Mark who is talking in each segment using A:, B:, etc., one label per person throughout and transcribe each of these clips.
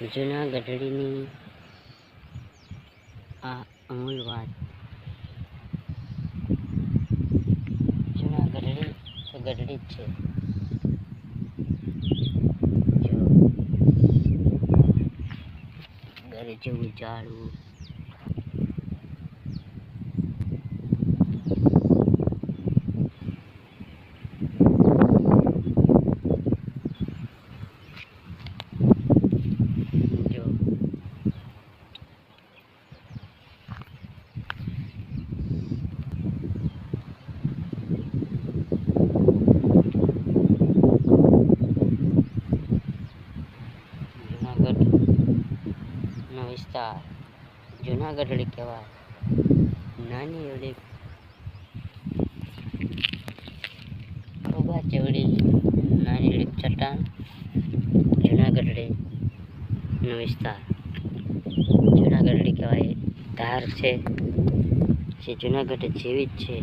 A: જૂના ગઢડીની આ અમૂલ વાત. જૂના ગઢડી તો ગઢડી જ છે. ઘરે જેવું ઝાડવું. વિસ્તાર જુનાગઢડી કહેવાય. નાની એવડી ખોબા ચવડી નાની એવડી ચટ્ટાન જુનાગઢડી નો વિસ્તાર. જુનાગઢડી કહેવાય ધાર છે, જે જુનાગઢ જેવી જ છે.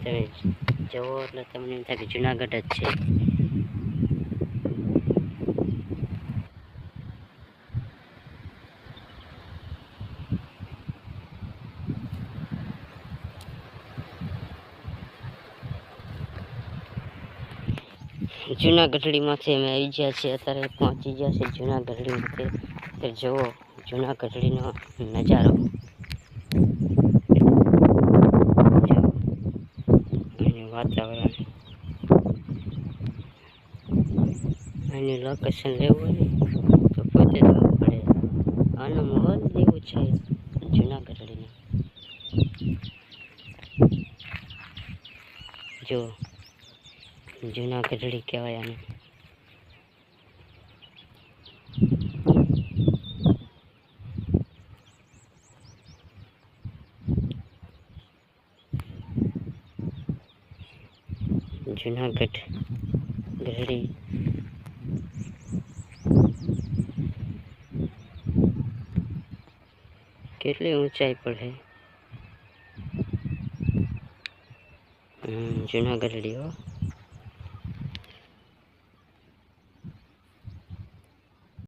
A: તમે જવો એટલે તમને એમ થાય કે જુનાગઢ જ છે. જુનાગઢડીમાંથી અમે આવી ગયા છીએ. અત્યારે પહોંચી ગયા છે જુનાગઢડીમાંથી. તો જુઓ જુનાગઢડીનો નજારો. જુઓ, વાતાવરણ. અહીંનું લોકેશન લેવું હોય તો પોતે જવું પડે. આનો માહોલ જેવું છે જુનાગઢડીનો. જો જુનાગઢડી કહેવાય આને. જુનાગઢ ગઢડી. કેટલી ઊંચાઈ પર છે હમ, જુનાગઢડી હો.